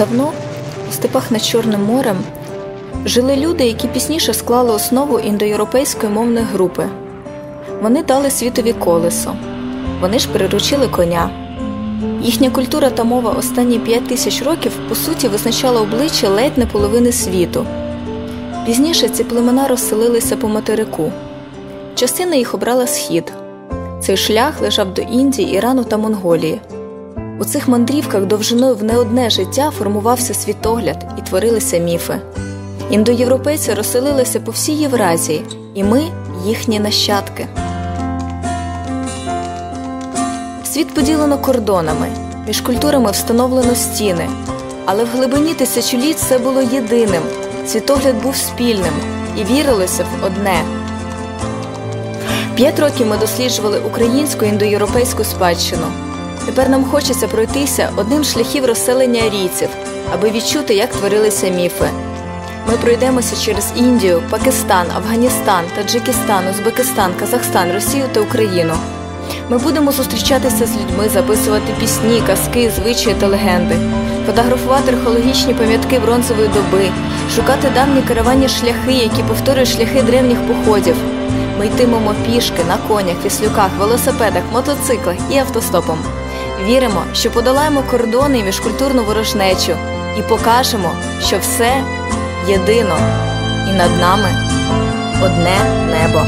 Давно у степах над Чорним морем жили люди, які пізніше склали основу індоєвропейської мовної групи. Вони дали світові колесо, вони ж приручили коня. Їхня культура та мова останні п'ять тисяч років по суті визначала обличчя ледь не половини світу. Пізніше ці племена розселилися по материку. Частина їх обрала схід. Цей шлях лежав до Індії, Ірану та Монголії. У цих мандрівках довжиною в не одне життя формувався світогляд і творилися міфи. Індоєвропейці розселилися по всій Євразії, і ми їхні нащадки. Світ поділено кордонами, між культурами встановлено стіни, але в глибині тисячоліть все було єдиним, світогляд був спільним і вірилося в одне. П'ять років ми досліджували українську індоєвропейську спадщину. Тепер нам хочеться пройтися одним з шляхів розселення арійців, аби відчути, як творилися міфи. Ми пройдемося через Індію, Пакистан, Афганістан, Таджикистан, Узбекистан, Казахстан, Росію та Україну. Ми будемо зустрічатися з людьми, записувати пісні, казки, звичаї та легенди, фотографувати археологічні пам'ятки бронзової доби, шукати давні караванні шляхи, які повторюють шляхи древніх походів. Ми йтимемо пішки, на конях, віслюках, велосипедах, мотоциклах і автостопом. Віримо, що подолаємо кордони і міжкультурну ворожнечу і покажемо, що все єдино, і над нами одне небо.